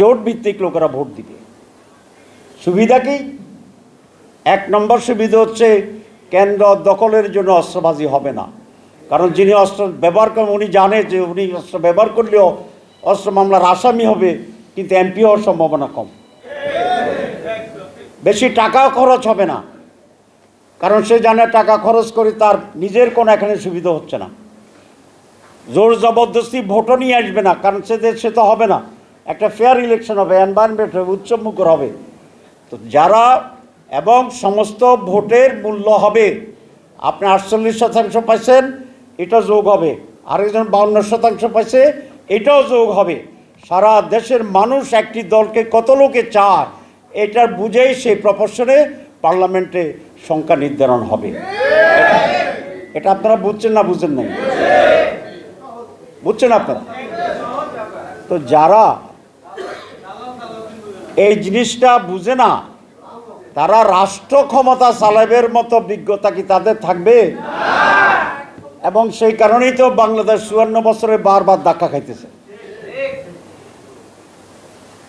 জোট ভিত্তিক লোকেরা ভোট দিবে। সুবিধা কি? এক নম্বর সুবিধা হচ্ছে কেন্দ্র দখলের জন্য অস্ত্রবাজি হবে না। কারণ যিনি অস্ত্র ব্যবহার করেন, উনি জানে যে উনি অস্ত্র ব্যবহার করলেও অস্ত্র মামলার আসামি হবে, কিন্তু এমপি হওয়ার সম্ভাবনা কম। বেশি টাকা খরচ হবে না। কারণ সে জানে টাকা খরচ করে তার নিজের কোনো এখানে সুবিধা হচ্ছে না। জোর জবরদস্তি ভোটও নিয়ে আসবে না, কারণ সে সে তো হবে না। একটা ফেয়ার ইলেকশন হবে এনভায়রনমেন্ট হবে উচ্চমুখর হবে। তো যারা এবং সমস্ত ভোটের মূল্য হবে, আপনি আটচল্লিশ শতাংশ পাইছেন এটা যোগ হবে। আরেকজন বাউন্ন শতাংশ পাইছে, এটাও যোগ হবে। সারা দেশের মানুষ একটি দলকে কত লোকে চায়, এটার বুঝেই সেই প্রপোর্শনে পার্লামেন্টে সংখ্যা নির্ধারণ হবে। এটা আপনারা বুঝছেন না বুঝছেন নাই? বুঝছেন আপনারা? তো যারা এই জিনিসটা বুঝে না তারা রাষ্ট্র ক্ষমতা চালাবের মতো বিজ্ঞতা কি তাদের থাকবে এবং সেই কারণেই তো বাংলাদেশ চুয়ান্ন বছরে বারবার ধাক্কা খাইতেছে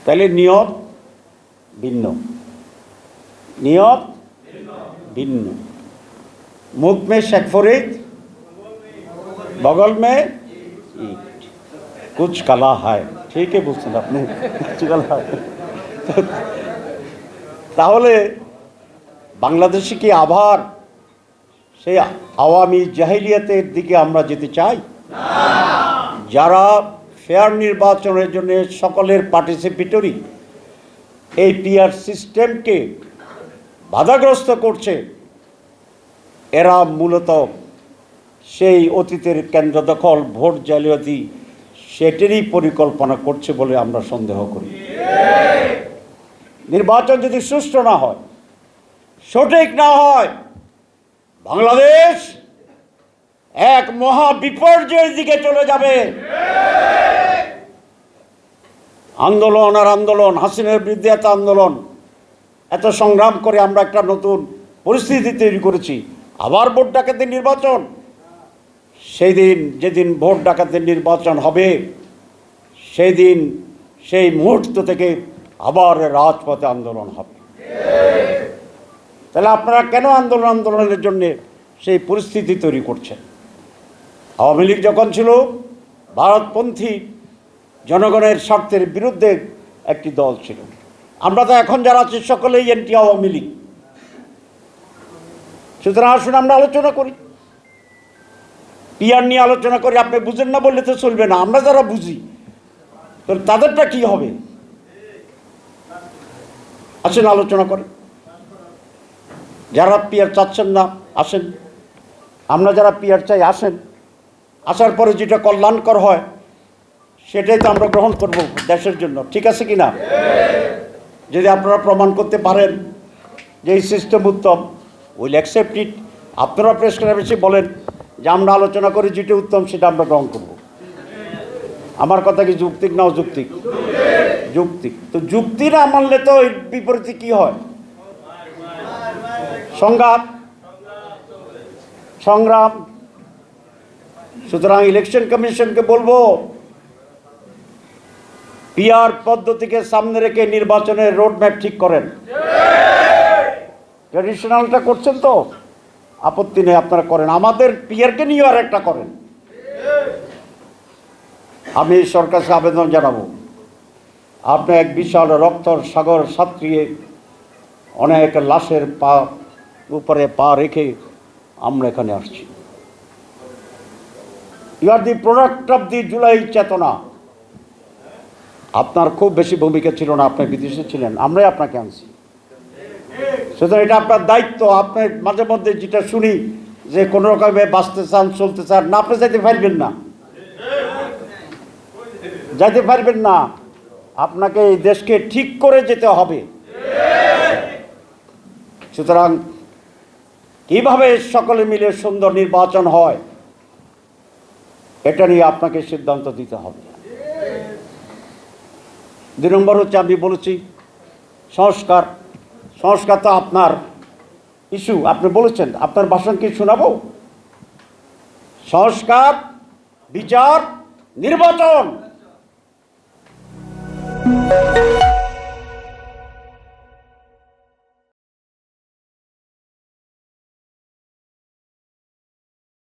তাহলে নিয়ত ভিন্ন নিয়ত ভিন্ন মুখ মে শেখ ফরিদ बगल में ईट कुछ कला है ठीक है বুঝছেন আপনি कुछ कला है। তাহলে বাংলাদেশে কি আবার সেই আওয়ামী জাহিলিয়াতের দিকে আমরা যেতে চাই? যারা ফেয়ার নির্বাচনের জন্য সকলের পার্টিসিপেটরি এই পিআর সিস্টেমকে বাধাগ্রস্ত করছে, এরা মূলত সেই অতীতের কেন্দ্র দখল ভোট জালিয়াতি, সেটারই পরিকল্পনা করছে বলে আমরা সন্দেহ করি। নির্বাচন যদি সুষ্ঠু না হয়, সঠিক না হয়, বাংলাদেশ এক মহা বিপর্যয়ের দিকে চলে যাবে। আন্দোলন আর আন্দোলন, হাসিনের বিরুদ্ধে এত আন্দোলন, এত সংগ্রাম করে আমরা একটা নতুন পরিস্থিতি তৈরি করেছি। আবার ভোট ডাকাতের নির্বাচন। সেই দিন যেদিন ভোট ডাকাতের নির্বাচন হবে, সেই দিন, সেই মুহূর্ত থেকে আবার রাজপথে আন্দোলন হবে। তাহলে আপনারা কেন আন্দোলন আন্দোলনের জন্য সেই পরিস্থিতি তৈরি করছেন? আওয়ামী লীগ যখন ছিল, ভারতপন্থী জনগণের স্বার্থের বিরুদ্ধে একটি দল ছিল। আমরা তো এখন যারা আছি, সকলেই এনটি আওয়ামী লীগ। সুতরাং আসুন আমরা আলোচনা করি। পিয়ার নিয়ে আলোচনা করি, আপনি বুঝেন না বললে তো চলবে না। আমরা যারা বুঝি তো তাদেরটা কি হবে? আসেন আলোচনা করে। যারা পিয়ার চাচ্ছেন না, আসেন। আমরা যারা পিয়ার চাই, আসেন। আসার পরে যেটা কল্যাণকর হয়, সেটাই তো আমরা গ্রহণ করব দেশের জন্য। ঠিক আছে কি না? যদি আপনারা প্রমাণ করতে পারেন যে এই সিস্টেম উত্তম উইল অ্যাকসেপ্ট ইট আপনারা প্রেস বলেন যে আমরা আলোচনা করি যেটা উত্তম, সেটা আমরা গ্রহণ করব। আমার কথা কি যুক্তিক না অযৌক্তিক? যুক্তিক তো যুক্তি না মানলে তো এর বিপরীতে কি হয়? সংঘাত। সংগ্রাম। সুতরাং ইলেকশন কমিশনকে বলব পিআর পদ্ধতিকে সামনে রেখে নির্বাচনের রোডম্যাপ ঠিক করেন। ট্রেডিশনালটা করছেন তো? আপত্তি নেই আপনারা করেন। আমাদের পিয়ারকে নিয়েও আর একটা করেন। আমি সরকারকে আবেদন জানাব। আপনি এক বিশাল রক্তর সাগর সাঁতরিয়ে অনেক লাশের পা উপরে পা রেখে আমরা এখানে আসছি। You are the product of the July চেতনা। আপনার খুব বেশি ভূমিকা ছিল না, আপনি বিদেশে ছিলেন, আমরাই আপনাকে আনছি। সুতরাং এটা আপনার দায়িত্ব, আপনি মাঝে মধ্যে যেটা শুনি যে কোনো রকমে বাঁচতে চান, চলতে চান, না, আপনি যাইতে পারবেন না। যাইতে পারবেন না। আপনাকে এই দেশকে ঠিক করে যেতে হবে। সুতরাং কীভাবে সকলে মিলে সুন্দর নির্বাচন হয়, এটা নিয়ে আপনাকে সিদ্ধান্ত দিতে হবে। দুই নম্বর হচ্ছে আমি বলেছি, সংস্কার। সংস্কার তো আপনার ইস্যু, আপনি বলেছেন, আপনার ভাষণ কি শোনাবো? সংস্কার, বিচার, নির্বাচন।